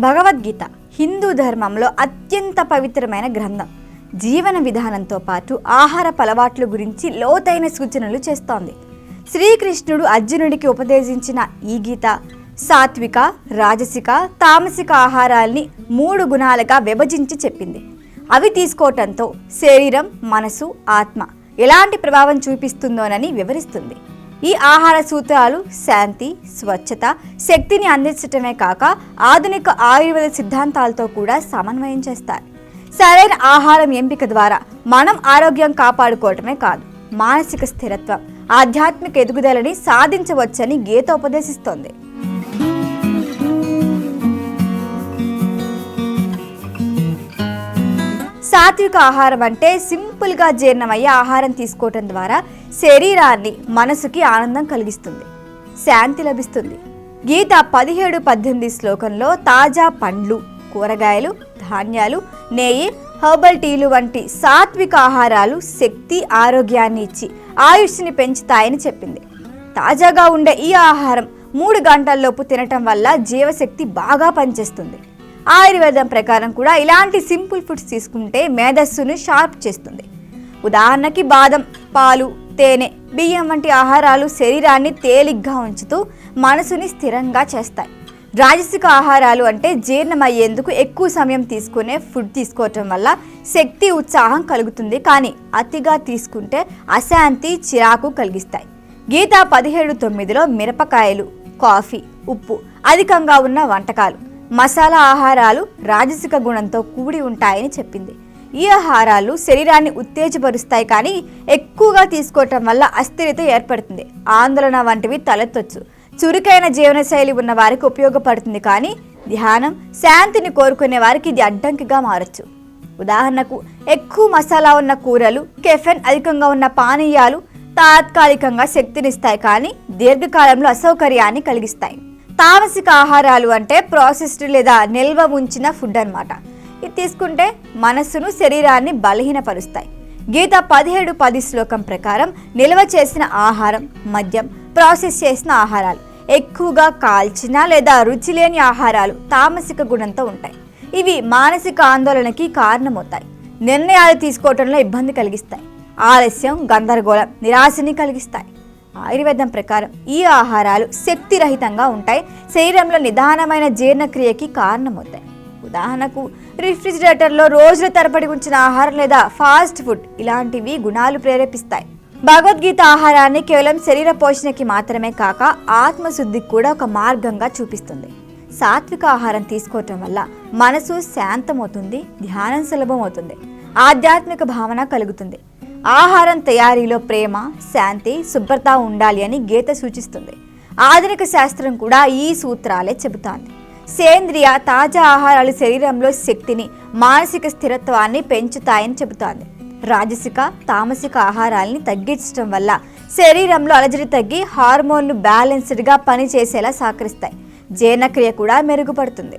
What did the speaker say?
భగవద్గీత హిందూ ధర్మంలో అత్యంత పవిత్రమైన గ్రంథం. జీవన విధానంతో పాటు ఆహార అలవాట్ల గురించి లోతైన సూచనలు చేస్తోంది. శ్రీకృష్ణుడు అర్జునుడికి ఉపదేశించిన ఈ గీత సాత్విక రాజసిక తామసిక ఆహారాల్ని మూడు గుణాలుగా విభజించి చెప్పింది. అవి తీసుకోవటంతో శరీరం మనసు ఆత్మ ఎలాంటి ప్రభావం చూపిస్తుందోనని వివరిస్తుంది. ఈ ఆహార సూత్రాలు శాంతి స్వచ్ఛత శక్తిని అందించటమే కాక ఆధునిక ఆయుర్వేద సిద్ధాంతాలతో కూడా సమన్వయం చేస్తారు సరైన ఆహారం ఎంపిక ద్వారా మనం ఆరోగ్యం కాపాడుకోవటమే కాదు మానసిక స్థిరత్వం ఆధ్యాత్మిక ఎదుగుదలని సాధించవచ్చని గీత ఉపదేశిస్తోంది. సాత్విక ఆహారం అంటే సింపుల్గా జీర్ణమయ్యే ఆహారం తీసుకోవటం ద్వారా శరీరాన్ని మనసుకి ఆనందం కలిగిస్తుంది. శాంతి లభిస్తుంది. గీత పదిహేడు పద్దెనిమిది శ్లోకంలో తాజా పండ్లు కూరగాయలు ధాన్యాలు నెయ్యి హర్బల్ టీలు వంటి సాత్విక ఆహారాలు శక్తి ఆరోగ్యాన్ని ఇచ్చి ఆయుష్ని పెంచుతాయని చెప్పింది. తాజాగా ఉండే ఈ ఆహారం మూడు గంటల్లోపు తినటం వల్ల జీవశక్తి బాగా పనిచేస్తుంది. ఆయుర్వేదం ప్రకారం కూడా ఇలాంటి సింపుల్ ఫుడ్స్ తీసుకుంటే మేధస్సును షార్ప్ చేస్తుంది. ఉదాహరణకి బాదం పాలు తేనె బియ్యం వంటి ఆహారాలు శరీరాన్ని తేలిగ్గా ఉంచుతూ మనసుని స్థిరంగా చేస్తాయి. రాజసిక ఆహారాలు అంటే జీర్ణమయ్యేందుకు ఎక్కువ సమయం తీసుకునే ఫుడ్ తీసుకోవటం వల్ల శక్తి ఉత్సాహం కలుగుతుంది. కానీ అతిగా తీసుకుంటే అశాంతి చిరాకు కలిగిస్తాయి. గీత పదిహేడు తొమ్మిదిలో మిరపకాయలు కాఫీ ఉప్పు అధికంగా ఉన్న వంటకాలు. మసాలా ఆహారాలు రాజసిక గుణంతో కూడి ఉంటాయని చెప్పింది. ఈ ఆహారాలు శరీరాన్ని ఉత్తేజపరుస్తాయి కానీ ఎక్కువగా తీసుకోవటం వల్ల అస్థిరత ఏర్పడుతుంది. ఆందోళన వంటివి తలెత్తొచ్చు. చురుకైన జీవనశైలి ఉన్న వారికి ఉపయోగపడుతుంది కానీ ధ్యానం శాంతిని కోరుకునే వారికి ఇది అడ్డంకిగా మారచ్చు. ఉదాహరణకు ఎక్కువ మసాలా ఉన్న కూరలు కెఫెన్ అధికంగా ఉన్న పానీయాలు తాత్కాలికంగా శక్తినిస్తాయి కానీ దీర్ఘకాలంలో అసౌకర్యాన్ని కలిగిస్తాయి. తామసిక ఆహారాలు అంటే ప్రాసెస్డ్ లేదా నిల్వ ఉంచిన ఫుడ్ అన్నమాట. ఇది తీసుకుంటే మనస్సును శరీరాన్ని బలహీనపరుస్తాయి. గీత పదిహేడు పది శ్లోకం ప్రకారం నిల్వ చేసిన ఆహారం మద్యం ప్రాసెస్ చేసిన ఆహారాలు. ఎక్కువగా కాల్చిన లేదా రుచి లేని ఆహారాలు తామసిక గుణంతో ఉంటాయి. ఇవి మానసిక ఆందోళనకి కారణమవుతాయి. నిర్ణయాలు తీసుకోవటంలో ఇబ్బంది కలిగిస్తాయి. ఆలస్యం గందరగోళం నిరాశని కలిగిస్తాయి. ఆయుర్వేదం ప్రకారం ఈ ఆహారాలు శక్తిరహితంగా ఉంటాయి. శరీరంలో నిదానమైన జీర్ణక్రియకి కారణమవుతాయి. ఉదాహరణకు రిఫ్రిజిరేటర్లో రోజుల తరబడి ఉంచిన ఆహారం లేదా ఫాస్ట్ ఫుడ్ ఇలాంటివి గుణాలు ప్రేరేపిస్తాయి. భగవద్గీత ఆహారాన్ని కేవలం శరీర పోషణకి మాత్రమే కాక ఆత్మశుద్ధికి కూడా ఒక మార్గంగా చూపిస్తుంది. సాత్విక ఆహారం తీసుకోవటం వల్ల మనసు శాంతమవుతుంది ధ్యానం సులభమవుతుంది ఆధ్యాత్మిక భావన కలుగుతుంది. ఆహారం తయారీలో ప్రేమ శాంతి శుభ్రత ఉండాలి అని గీత సూచిస్తుంది. ఆధునిక శాస్త్రం కూడా ఈ సూత్రాలే చెబుతోంది. సేంద్రియ తాజా ఆహారాలు శరీరంలో శక్తిని మానసిక స్థిరత్వాన్ని పెంచుతాయని చెబుతోంది. రాజసిక తామసిక ఆహారాల్ని తగ్గించడం వల్ల శరీరంలో అలజడి తగ్గి హార్మోన్లు బ్యాలెన్స్డ్గా పనిచేసేలా సహకరిస్తాయి. జీర్ణక్రియ కూడా మెరుగుపడుతుంది.